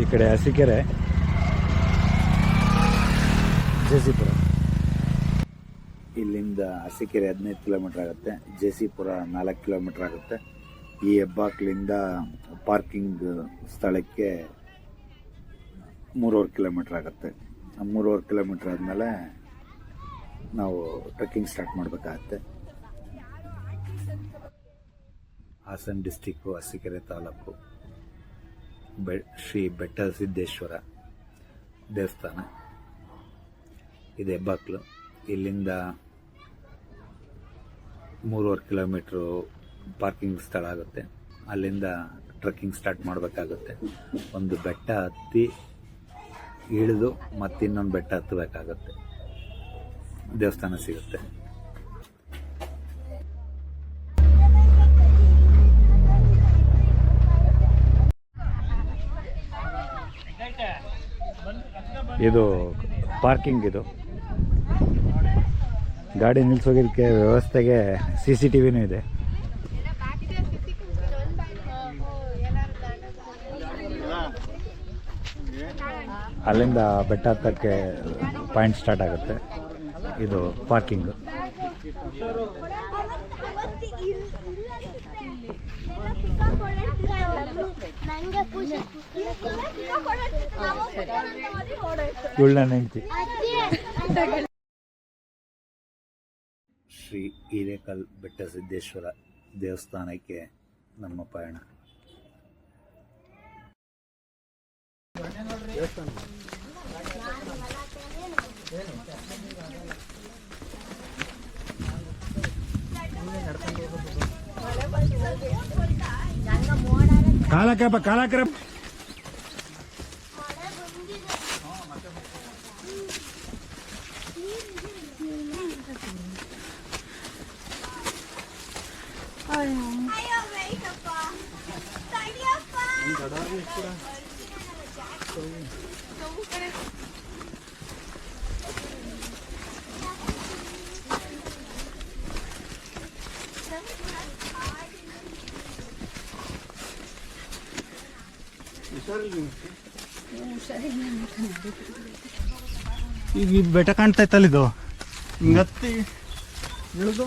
ಈ ಕಡೆ ಹಸಿಕೆರೆ ಜೆಸಿಪುರ. ಇಲ್ಲಿಂದ ಹಸಿಕೆರೆ ಹದಿನೈದು ಕಿಲೋಮೀಟ್ರ್ ಆಗುತ್ತೆ. ಜೆಸಿಪುರ ನಾಲ್ಕು ಕಿಲೋಮೀಟ್ರ್ ಆಗುತ್ತೆ. ಈ ಹೆಬ್ಬಾಕ್ಲಿಂದ ಪಾರ್ಕಿಂಗ್ ಸ್ಥಳಕ್ಕೆ ಮೂರುವರೆ ಕಿಲೋಮೀಟ್ರ್ ಆಗುತ್ತೆ. ಮೂರುವರೆ ಕಿಲೋಮೀಟ್ರ್ ಆದಮೇಲೆ ನಾವು ಟ್ರೆಕ್ಕಿಂಗ್ ಸ್ಟಾರ್ಟ್ ಮಾಡಬೇಕಾಗತ್ತೆ. ಹಾಸನ ಡಿಸ್ಟಿಕ್ಕು ಅರಸೀಕೆರೆ ತಾಲೂಕು. ಬೆ, ಶ್ರೀ ಬೆಟ್ಟ ಸಿದ್ದೇಶ್ವರ ದೇವಸ್ಥಾನ. ಇದೆ ಹೆಬ್ಬಾಕ್ಲು ಇಲ್ಲಿಂದ ಮೂರುವರೆ ಕಿಲೋಮೀಟ್ರು ಪಾರ್ಕಿಂಗ್ ಸ್ಥಳ ಆಗುತ್ತೆ. ಅಲ್ಲಿಂದ ಟ್ರಕ್ಕಿಂಗ್ ಸ್ಟಾರ್ಟ್ ಮಾಡಬೇಕಾಗುತ್ತೆ. ಒಂದು ಬೆಟ್ಟ ಹತ್ತಿ ಇಳಿದು ಮತ್ತಿನ್ನೊಂದು ಬೆಟ್ಟ ಹತ್ತಬೇಕಾಗುತ್ತೆ. ದೇವಸ್ಥಾನ ಸಿಗುತ್ತೆ. ಇದು ಪಾರ್ಕಿಂಗ್ ಇದು. ಗಾಡಿ ನಿಲ್ಸೋಗಿದ್ದಕ್ಕೆ ವ್ಯವಸ್ಥೆಗೆ ಸಿ ಸಿ ಟಿ ಇದೆ. ಅಲ್ಲಿಂದ ಬೆಟ್ಟ ಹತ್ತಕ್ಕೆ ಪಾಯಿಂಟ್ ಸ್ಟಾರ್ಟ್ ಆಗುತ್ತೆ. ಇದು ಪಾರ್ಕಿಂಗ್ ಶ್ರೀ ಹಿರೇಕಲ್ ಬೆಟ್ಟ ಸಿದ್ದೇಶ್ವರ ದೇವಸ್ಥಾನಕ್ಕೆ ನಮ್ಮ ಪಯಣ. ಕಾಲಕ್ರಪ್ಪ ಕಾಲಕ್ರಪ್ಪ ಅಯ್ಯೋ ಈಗ ಈ ಬೆಟ್ಟ ಕಾಣ್ತಾ ಹಿಂಗತ್ತಿ ಇಳಿದು?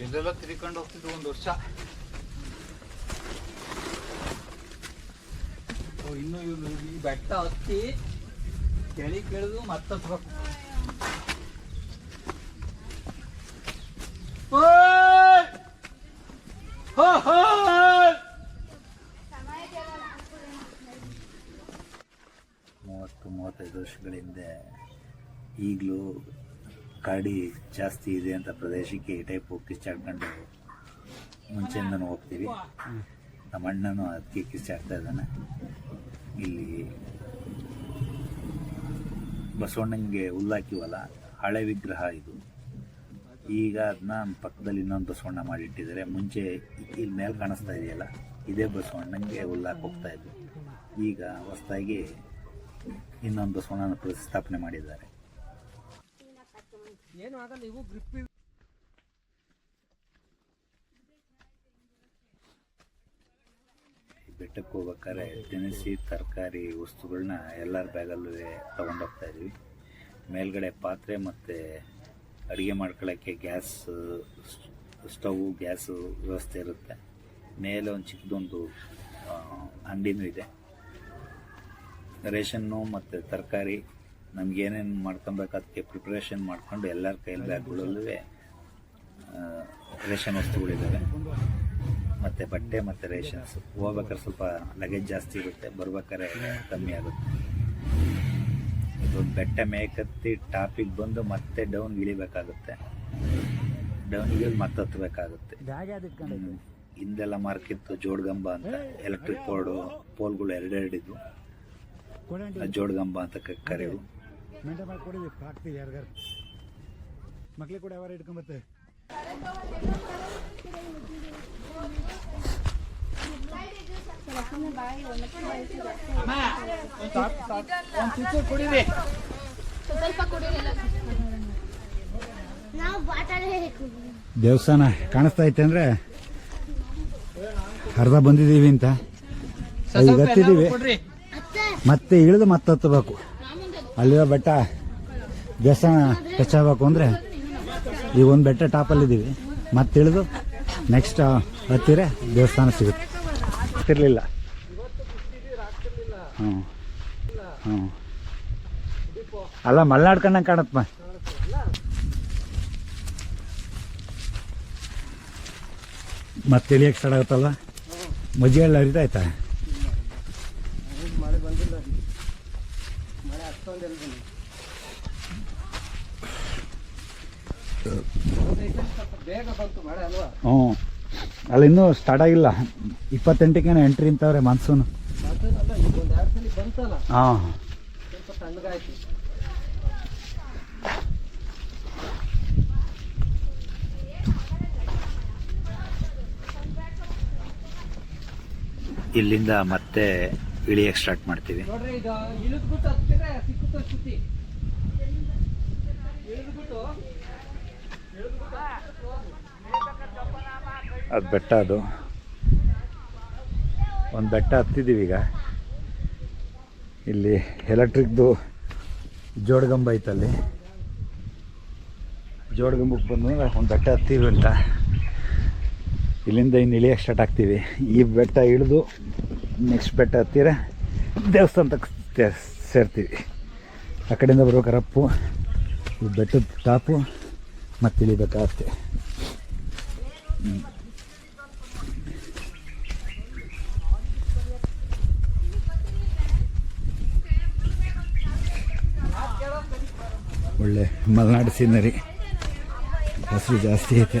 ಎಲ್ಲೆಲ್ಲ ತಿರ್ಕೊಂಡು ಹೋಗ್ತಿದ್ವು ಒಂದು ವರ್ಷ. ಇನ್ನು ಇವ್ರು ಈ ಬೆಟ್ಟ ಹತ್ತಿ ಕೆಳಿ ಕೆಳದು ಮತ್ತೆ! ಮೂವತ್ತು, ಮೂವತ್ತೈದು ವರ್ಷಗಳ ಹಿಂದೆ ಈಗಲೂ ಕಾಡಿ ಜಾಸ್ತಿ ಇದೆ ಅಂತ ಪ್ರದೇಶಕ್ಕೆ ಈ ಟೈಪ್ ಕಿಚ್ಚಾಡ್ಕೊಂಡು ಮುಂಚೆಯಿಂದನೂ ಹೋಗ್ತೀವಿ. ನಮ್ಮ ಅಣ್ಣನೂ ಅದಕ್ಕೆ ಕಿಚ್ಚಾಡ್ತಾ ಇದ್ದಾನೆ. ಇಲ್ಲಿ ಬಸವಣ್ಣನಿಗೆ ಹುಲ್ಲಾಕಿವಲ್ಲ ಹಳೆ ವಿಗ್ರಹ ಇದು. ಈಗ ಅದನ್ನ ಪಕ್ಕದಲ್ಲಿ ಇನ್ನೊಂದು ಬಸವಣ್ಣ ಮಾಡಿಟ್ಟಿದ್ದಾರೆ. ಮುಂಚೆ ಇಲ್ಲಿ ಮೇಲೆ ಕಾಣಿಸ್ತಾ ಇದೆಯಲ್ಲ, ಇದೇ ಬಸವಣ್ಣನಿಗೆ ಹುಲ್ಲಾಕ್ ಹೋಗ್ತಾ ಇದ್ದು ಈಗ ಹೊಸದಾಗಿ ಇನ್ನೊಂದು ಬಸವಣ್ಣನ ಪ್ರತಿಷ್ಠಾಪನೆ ಮಾಡಿದ್ದಾರೆ. ಈ ಬೆಟ್ಟಕ್ಕೆ ಹೋಗ್ಬೇಕಾದ್ರೆ ದಿನಸಿ ತರಕಾರಿ ವಸ್ತುಗಳನ್ನ ಎಲ್ಲರ ಬ್ಯಾಗಲ್ಲೂ ತಗೊಂಡೋಗ್ತಾ ಇದ್ವಿ. ಮೇಲ್ಗಡೆ ಪಾತ್ರೆ ಮತ್ತು ಅಡುಗೆ ಮಾಡ್ಕೊಳ್ಳೋಕ್ಕೆ ಗ್ಯಾಸ್, ಸ್ಟವ್, ಗ್ಯಾಸು ವ್ಯವಸ್ಥೆ ಇರುತ್ತೆ. ಮೇಲೆ ಒಂದು ಚಿಕ್ಕದೊಂದು ಅಂಗಡಿನೂ ಇದೆ. ರೇಷನ್ನು ಮತ್ತು ತರಕಾರಿ ನಮ್ಗೆ ಏನೇನು ಮಾಡ್ಕೊಬೇಕು ಅದಕ್ಕೆ ಪ್ರಿಪ್ರೇಷನ್ ಮಾಡ್ಕೊಂಡು ಎಲ್ಲರ ಕೈಯಲ್ಲಿ ಬ್ಯಾಗ್ಗಳಲ್ಲೂ ರೇಷನ್ ವಸ್ತುಗಳಿದ್ದಾವೆ ಮತ್ತು ಬಟ್ಟೆ ಮತ್ತು ರೇಷನ್ಸ್. ಹೋಗ್ಬೇಕಾದ್ರೆ ಸ್ವಲ್ಪ ಲಗೇಜ್ ಜಾಸ್ತಿ ಇರುತ್ತೆ ಬರ್ಬೇಕಾದ್ರೆ ಕಮ್ಮಿ ಆಗುತ್ತೆ. ಇದೊಂದು ಬೆಟ್ಟ ಮೇಕತ್ತಿ ಟಾಪಿಗೆ ಬಂದು ಮತ್ತೆ ಡೌನ್ ಇಳಿಬೇಕಾಗುತ್ತೆ. ಡೌನ್ ಇಳಿದು ಮತ್ತೆ ಹತ್ತಬೇಕಾಗುತ್ತೆ. ಹಿಂದೆಲ್ಲ ಮಾರ್ಕಿತ್ತು ಜೋಡ್ಗಂಬ ಅಂತ ಎಲೆಕ್ಟ್ರಿಕ್ ಬೋರ್ಡು ಪೋಲ್ಗಳು ಎರಡೆರಡಿದ್ವು. ಜೋಡ್ಗಂಬ ಅಂತ ಕರೆವು. ಮೆಂಟೆ ಮಾಡಿ ಕೊಡಿದ್ವಿ ಹಾಕ್ತೀವಿ ಯಾರಿಗಾರು. ಮಕ್ಳಿಗೆ ಕೂಡ ಇಟ್ಕೊಂಬತ್ತೆ ಬಾಟಲೇ ದೇವಸ್ಥಾನ ಕಾಣಿಸ್ತಾ ಐತೆ ಅಂದ್ರೆ ಅರ್ಧ ಬಂದಿದ್ದೀವಿ ಅಂತ. ಈಗ ಹತ್ತಿದ್ದೀವಿ. ಕೊಡ್ರಿ. ಮತ್ತೆ ಇಳಿದು ಮತ್ತೆ ಹತ್ತಬೇಕು ಅಲ್ಲಿರೋ ಬೆಟ್ಟ ದೇವಸ್ಥಾನ ಟಚ್ ಆಗಬೇಕು ಅಂದರೆ ಈಗ ಒಂದು ಬೆಟ್ಟ ಟಾಪಲ್ಲಿದ್ದೀವಿ ಮತ್ತೆ ತಿಳಿದು ನೆಕ್ಸ್ಟ್ ಹತ್ತಿರ ದೇವಸ್ಥಾನ ಸಿಗುತ್ತೆ. ಹತ್ತಿರಲಿಲ್ಲ. ಹ್ಞೂ ಹ್ಞೂ ಅಲ್ಲ ಮಲ್ನಾಡ್ ಕಣ್ಣಂಗೆ ಕಾಣತ್ತಮ್ಮ ಮತ್ತೆ ಇಳಿಯಕ್ಕೆ ಸ್ಟಾರ್ಟ್ ಆಗುತ್ತಲ್ಲ? ಮಜ್ಜಿಗೆಲ್ಲ ಹರಿತಾ ಆಯ್ತಾ ಮಳೆ ಬಂದಿಲ್ಲ ಮಳೆ ಅಷ್ಟೊಂದೆಲ್ಲ ಬೇಗ ಬಂತು ಮಳೆ ಅಲ್ವಾ? ಹ್ಞೂ. ಅಲ್ಲಿ ಇನ್ನೂ ಸ್ಟಾರ್ಟ್ ಆಗಿಲ್ಲ. ಇಪ್ಪತ್ತೆಂಟಕ್ಕೇನೋ ಎಂಟ್ರಿ ಅಂತವ್ರೆ ಮಾನ್ಸೂನ್ ಬಂತಲ್ಲ? ಹಾಂ. ಸ್ವಲ್ಪ ತಣ್ಣಗಾಯ್ತು. ಇಲ್ಲಿಂದ ಮತ್ತೆ ಇಳಿಯಕ್ಕೆ ಸ್ಟಾರ್ಟ್ ಮಾಡ್ತೀವಿ. ಅದು ಬೆಟ್ಟ ಅದು. ಒಂದು ಬೆಟ್ಟ ಹತ್ತಿದ್ದೀವಿ ಈಗ. ಇಲ್ಲಿ ಎಲೆಕ್ಟ್ರಿಕ್ದು ಜೋಡಗಂಬ ಐತಲ್ಲಿ. ಜೋಡಗಂಬಕ್ಕೆ ಬಂದ ಒಂದು ಬೆಟ್ಟ ಹತ್ತೀವಿ ಅಂತ. ಇಲ್ಲಿಂದ ಇನ್ನು ಇಳಿಯಕ್ಕೆ ಸ್ಟಾರ್ಟ್ ಆಗ್ತೀವಿ. ಈ ಬೆಟ್ಟ ಇಳಿದು ನೆಕ್ಸ್ಟ್ ಬೆಟ್ಟ ಹತ್ತಿರ ದೇವಸ್ಥಾನ ತಕ್ಕ ಸೇರ್ತೀವಿ. ಆ ಕಡೆಯಿಂದ ಬರ್ಬೇಕಾರೆ ಈ ಬೆಟ್ಟದ ಟಾಪು ಮತ್ತೆ ಇಳಿಬೇಕಾಗತ್ತೆ. ಒಳ್ಳೆ ಮಲೆನಾಡು ಸೀನರಿ. ಹಸಿರು ಜಾಸ್ತಿ ಐತೆ.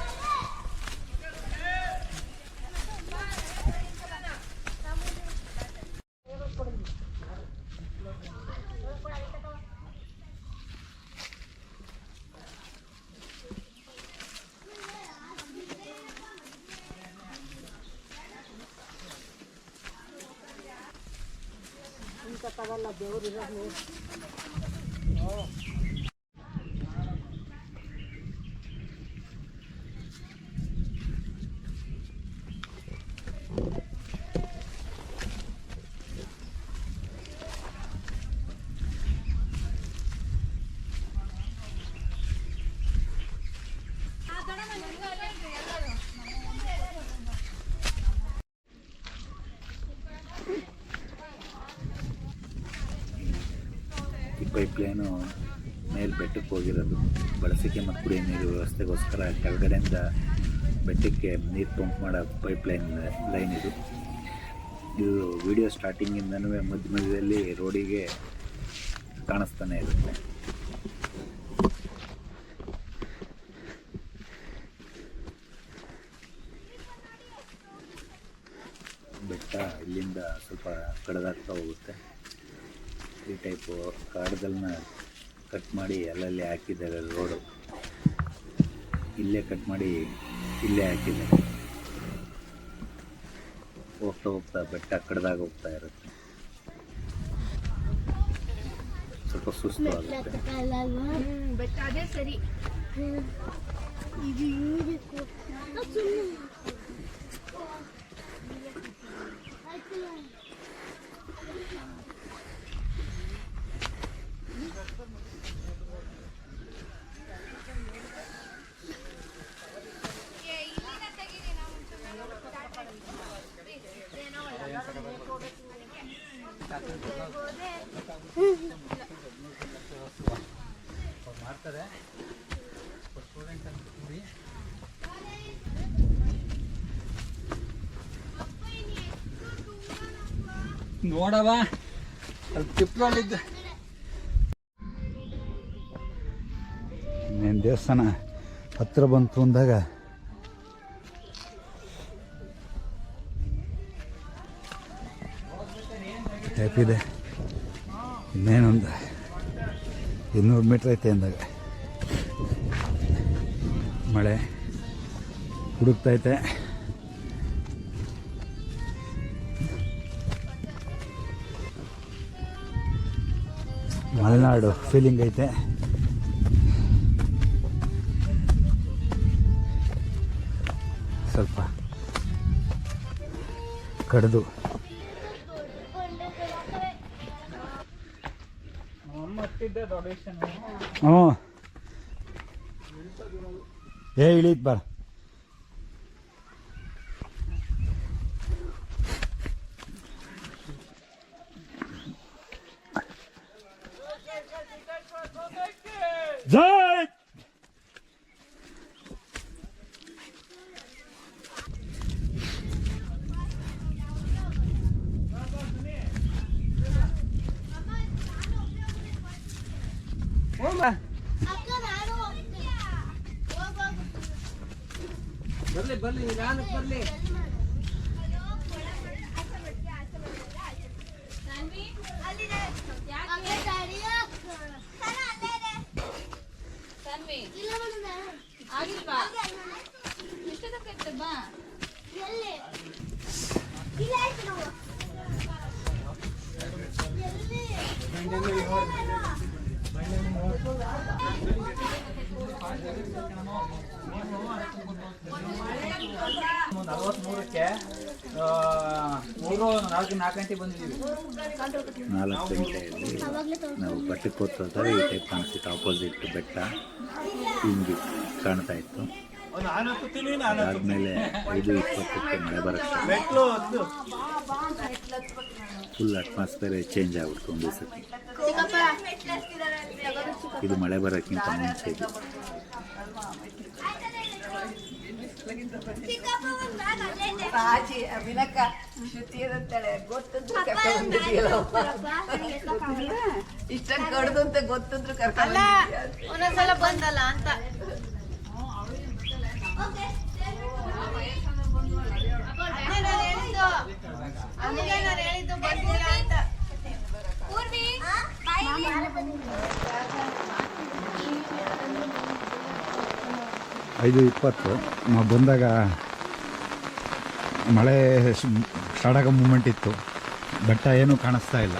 ಪೈಪ್ ಲೈನು ಮೇಲೆ ಬೆಟ್ಟಕ್ಕೆ ಹೋಗಿರೋದು. ಬಳಸಿಕೆ ಮತ್ತು ಕುಡಿಯೋ ನೀರು ವ್ಯವಸ್ಥೆಗೋಸ್ಕರ ಕೆಳಗಡೆಯಿಂದ ಬೆಟ್ಟಕ್ಕೆ ನೀರು ಪಂಪ್ ಮಾಡೋ ಪೈಪ್ ಲೈನ್ ಲೈನ್ ಇದು. ಇದು ವಿಡಿಯೋ ಸ್ಟಾರ್ಟಿಂಗಿಂದನೂ ಮಧ್ಯ ಮಧ್ಯದಲ್ಲಿ ರೋಡಿಗೆ ಕಾಣಿಸ್ತಾನೆ ಇರುತ್ತೆ. ಬೆಟ್ಟ ಇಲ್ಲಿಂದ ಸ್ವಲ್ಪ ಕಡದಾಗ್ತಾ ಹೋಗುತ್ತೆ. ಈ ಟೈಪು ಕಾಡುಗಳನ್ನ ಕಟ್ ಮಾಡಿ ಅಲ್ಲಲ್ಲಿ ಹಾಕಿದ್ದಾರೆ ರೋಡು. ಇಲ್ಲೇ ಕಟ್ ಮಾಡಿ ಇಲ್ಲೇ ಹಾಕಿದ್ದಾರೆ. ಹೋಗ್ತಾ ಹೋಗ್ತಾ ಬೆಟ್ಟ ಕಡ್ದಾಗ ಹೋಗ್ತಾ ಇರುತ್ತೆ. ಸ್ವಲ್ಪ ಸುಸ್ತು ಆಗುತ್ತೆ. ಬೆಟ್ಟ ಅದೇ ಸರಿ ಮಾಡ್ತಾರೆ ಸ್ಟೂಡೆಂಟ್ ಅಂತ ಕೂಡಿ ನೋಡವ ಅಲ್ಲಿ ತಿಪ್ಪಲಿದ್ದ ಇನ್ನೇನು ದೇವಸ್ಥಾನ? ಹತ್ರ ಬಂತು ಅಂದಾಗ. ಹ್ಯಾಪಿದೆ ಇನ್ನೇನೊಂದು? ಇನ್ನೂರು ಮೀಟ್ರ್ ಐತೆ ಅಂದಾಗ. ಮಳೆ ಹುಡುಕ್ತೈತೆ ಮಲೆನಾಡು ಫೀಲಿಂಗ್ ಐತೆ. ಸ್ವಲ್ಪ ಕಡ್ದು. ಹ್ಞೂ ಏ ಇಳೀತ್ ಬರ ಜೈ ಅಕ್ಕ ನಾನು ಹೋಗ್ತೀನಿ. ಹೋಗ್ ಹೋಗ್. ಬರ್ಲಿ ಬರ್ಲಿ ನಿಧಾನಕ್ಕೆ ಬರ್ಲಿ ದಾರಿಯ. ಇಲ್ಲ ಬಂದೆ. ಎಲ್ಲಿ? ಇಲ್ಲ ಆಯ್ತು ನಾವು. ಎಲ್ಲಿ? ನಲವತ್ಮೂರಕ್ಕೆ ಮೂರು ನಾಲ್ಕು ನಾಲ್ಕು ಗಂಟೆ ಬಂದಿದ್ದೀವಿ. ನಾಲ್ಕು ಗಂಟೆಯಲ್ಲಿ ನಾವು ಬಟ್ಟೆ ಕೂತ್ರೆ ಈ ಟೈಪ್ ಕಾಣಿಸ್ತಿತ್ತು ಆಪೋಸಿಟ್ ಬೆಟ್ಟ ಹಿಂಗೆ ಕಾಣ್ತಾ ಇತ್ತು. ಆದ್ಮೇಲೆ ಐದು ಇಪ್ಪತ್ತಕ್ಕೆ ಮಳೆ ಬರುತ್ತೆ ಫುಲ್ ಅಟ್ಮಾಸ್ಫಿಯರ್ ಚೇಂಜ್ ಆಗ್ಬಿಡ್ತು ಒಂದು ಸತಿ ಇದು ಮಳೆ ಬರೋಕ್ಕಿಂತ ಮುಂಚೆ ಇದು ರಾಜಿ ಅಭಿನಕ ಶ್ರುತಿ ಇರುತ್ತಾಳೆ ಗೊತ್ತಿದ್ರು ಇಷ್ಟೊಂದು ಕಡ್ದು ಅಂತ ಗೊತ್ತಿದ್ರು ಕರ್ಕೊಂಡ್. ಒಂದೊಂದ್ಸಲ ಬಂದಲ್ಲ ಅಂತ. ಹೇಳಿದ್ದು ಬಂದಿಲ್ಲ ಅಂತ. ಐದು ಇಪ್ಪತ್ತು. ನಾವು ಬಂದಾಗ ಮಳೆ ಆಗೋ ಮೂಮೆಂಟ್ ಇತ್ತು. ಬೆಟ್ಟ ಏನೂ ಕಾಣಿಸ್ತಾ ಇಲ್ಲ.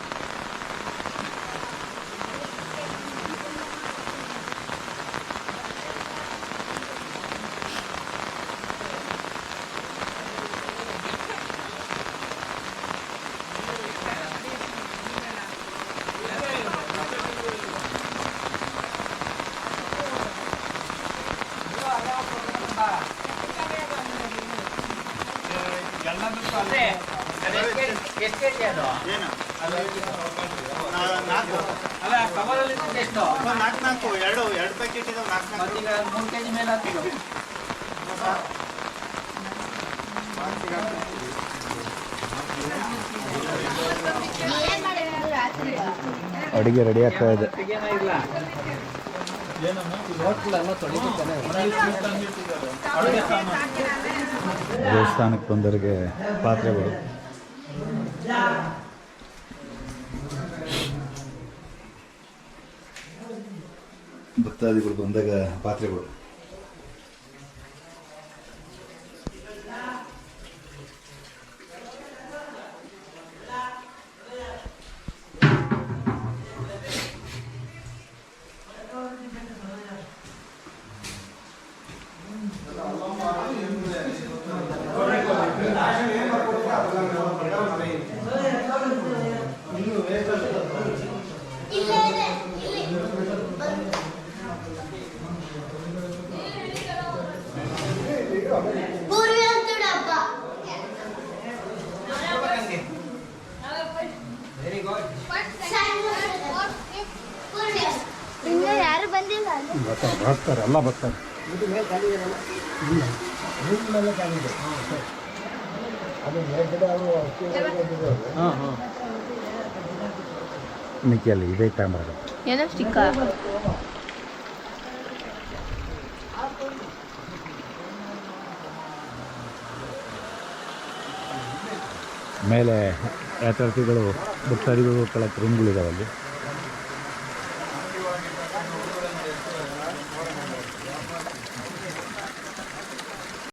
ಅಲ್ಲ ಕವರಲ್ಲಿ ಎಷ್ಟು ನಾಲ್ಕು ನಾಲ್ಕು ಎರಡು ಎರಡು ಪ್ಯಾಕೆಟ್ ಇದಾವೆ ನಾಲ್ಕು ನಾಲ್ಕು ಮೂರು ಮೇಲೆ ಏನ್ ಮಾಡಿದ್ರು ರಾತ್ರಿ ಅಡುಗೆ ರೆಡಿ ಆಗ್ತಾ ಇದೆ ಅಡುಗೆ ದೇವಸ್ಥಾನಕ್ಕೆ ಬಂದವರಿಗೆ ಪಾತ್ರೆಗಳು. ಭಕ್ತಾದಿಗಳು ಬಂದಾಗ ಪಾತ್ರೆಗಳು ಪೂರ್ವಿ ಅಂತೇಳಿ ಹಬ್ಬ ಪೂರ್ವಿ. ಇನ್ನು ಯಾರು ಬಂದಿಲ್ಲ ಅಲ್ಲಿ ಬರ್ತಾರೆ ಎಲ್ಲ ಬರ್ತಾರೆ ಮಿಕ್ಕಿಯಲ್ಲಿ ಇದೇ ಕ್ಯಾಮ್ರಾ ಏನೋ ಮೇಲೆ ಯಾತ್ರಾರ್ಥಿಗಳು ಭಕ್ತಾದಿಗಳು ಕೆಳಕ್ಕೆ ರೂಮ್ಗಳಿದಾವೆ ಅಲ್ಲಿ